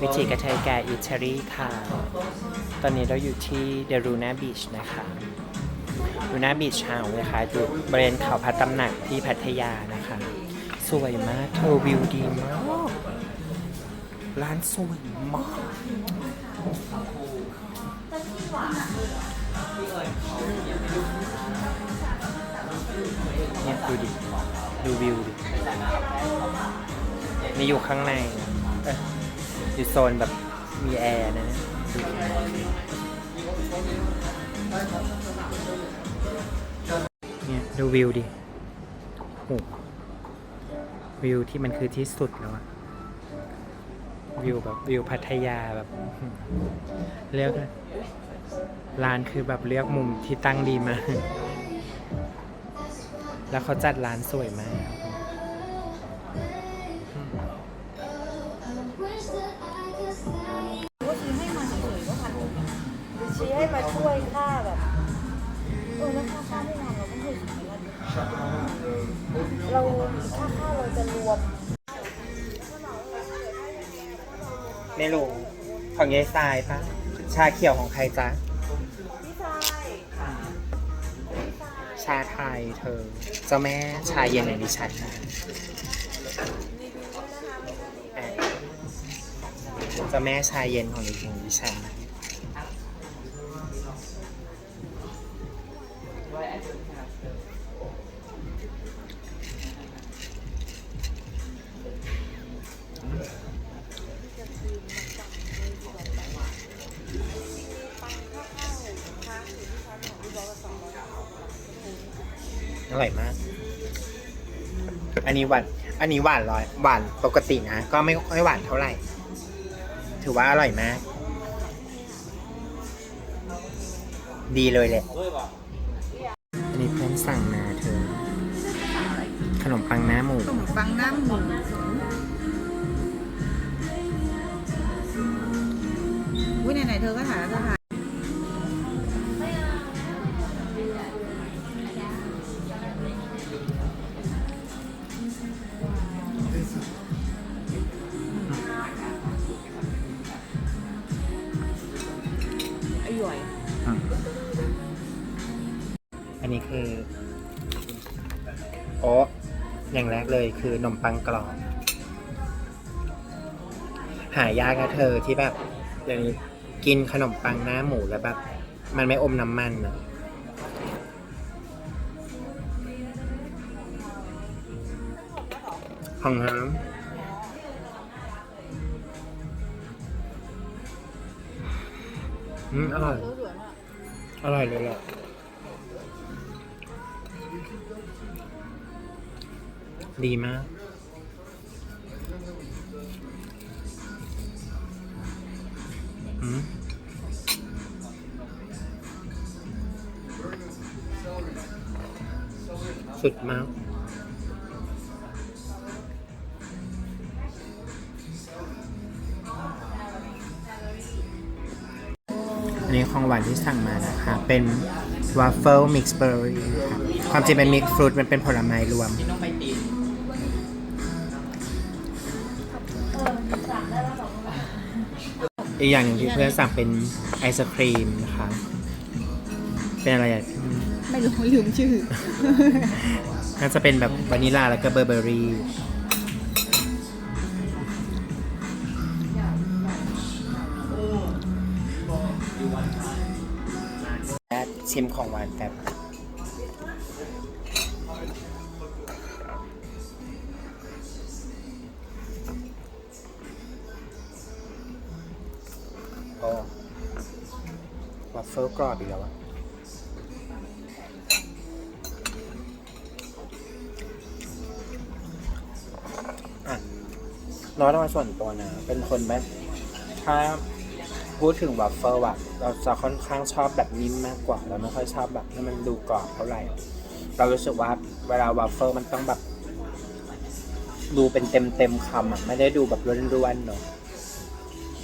วิจิกระเทยแก่อิตาลีค่ะ ตอนนี้เราอยู่ที่เดรูนาบีชนะคะรูนาบีชเฮาส์นะคะอยู่บริเวณเขาพัตำหนักที่พัทยานะคะ สวยมากเธอวิวดีมาก ร้านสวยมาก เนี่ยดูดิ ดูวิวดินี่อยู่ข้างในเอ้ย อยู่โซนแบบมีแอร์นะดูดิเนี่ยดูวิวดิโหวิวที่มันคือที่สุดแล้วอะวิวแบบวิวพัทยาแบบเลือกร้านคือแบบเลือกมุมที่ตั้งดีมาก แล้วเขาจัดร้านสวยมาก วเราจะรวมไม่รู้ของยายทรายปะชาเขียวของใครจ๊ะพี่ชายชาไทยเธอ เจ้าแม่ชาเย็นในดิฉันนะเอ่อเจ้าแม่ชาเย็นของดิฉันดิฉันนะ อร่อยมาก อันนี้หวาน อันนี้หวานร้อยหวานปกตินะ ก็ไม่ค่อยหวานเท่าไหร่ ถือว่าอร่อยมาก ดีเลยแหละ อันนี้เพื่อนสั่งมาเธอ ขนมปังหน้าหมู ขนมปังน้ำหมูอุ้ยไหนๆเธอก็ถ่าแล้วเธอถ่า โอ้อย่างแรกเลยคือขนมปังกรอบ หายากนะเธอที่แบบอย่างนี้กินขนมปังหน้าหมูแล้วแบบ มันไม่อมน้ำมันอะของน้ำอืมอร่อย อร่อยเลยแหละ ดีมาก สุดมากอันนี้ของหวานที่สั่งมานะคะ เป็นวาฟเฟิลมิกซ์เบอร์รี่ค่ะความจริงเป็นมิกซ์ฟรุตมันเป็นผลไม้รวม อีกอย่างหนึ่งที่เพื่อนสั่งเป็นไอศครีมนะคะ เป็นอะไรอะอืมไม่รู้ลืมชื่อ น่าจะเป็นแบบวานิลาแล้วก็เบอร์เบอรี่และชิมของหวานแบบ เฟิลกรอบอีกแล้วอะอะน้อยต้องมาส่วนตัวนะเป็นคนแบบถ้าพูดถึงวัฟเฟิลอะเราจะค่อนข้างชอบแบบนิ่มมากกว่า เราไม่ค่อยชอบแบบให้มันดูกรอบเท่าไหร่ เรารู้สึกว่าเวลาวัฟเฟิลมันต้องแบบ ดูเป็นเต็มเต็มๆคำอะไม่ได้ดูแบบร่วนๆเนาะ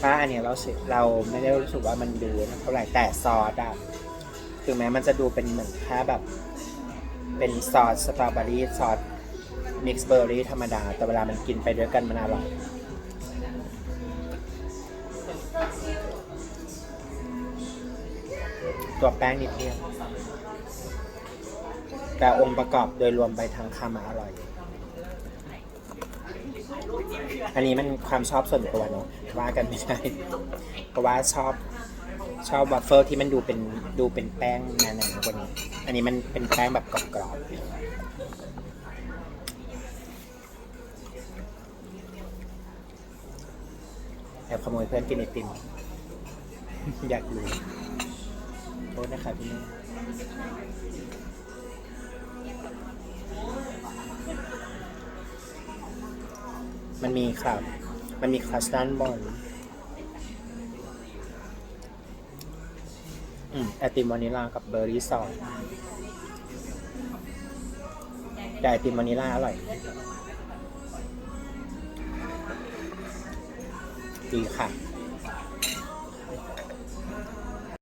ถ้าอันนี้เราเราไม่ได้รู้สึกว่ามันดูเท่าไหร่แต่ซอสอะถึงแม้มันจะดูเป็นเหมือนแค่แบบ เป็นซอสสตรอเบอรี่ซอสมิกซ์เบอร์รี่ธรรมดา แต่เวลามันกินไปด้วยกันมันอร่อยตัวแป้งนิดเดียวแต่องค์ประกอบโดยรวมไปทางคำอร่อย อันนี้มันความชอบส่วนตัวเนอะว่ากันไม่ได้เพราะว่าชอบชอบวัฟเฟิลที่มันดูเป็นดูเป็นแป้งหนาๆกว่านี้อันนี้มันเป็นแป้งแบบกรอบๆแอบขโมยเพื่อนกินไอติม อยากรู้โทษนะคะพี่ มันมีครับ มันมีคลัสด้านบน อืมไอติมวานิลากับเบอร์รี่ซอสแต่ไอติมวานิลาอร่อย ดีค่ะ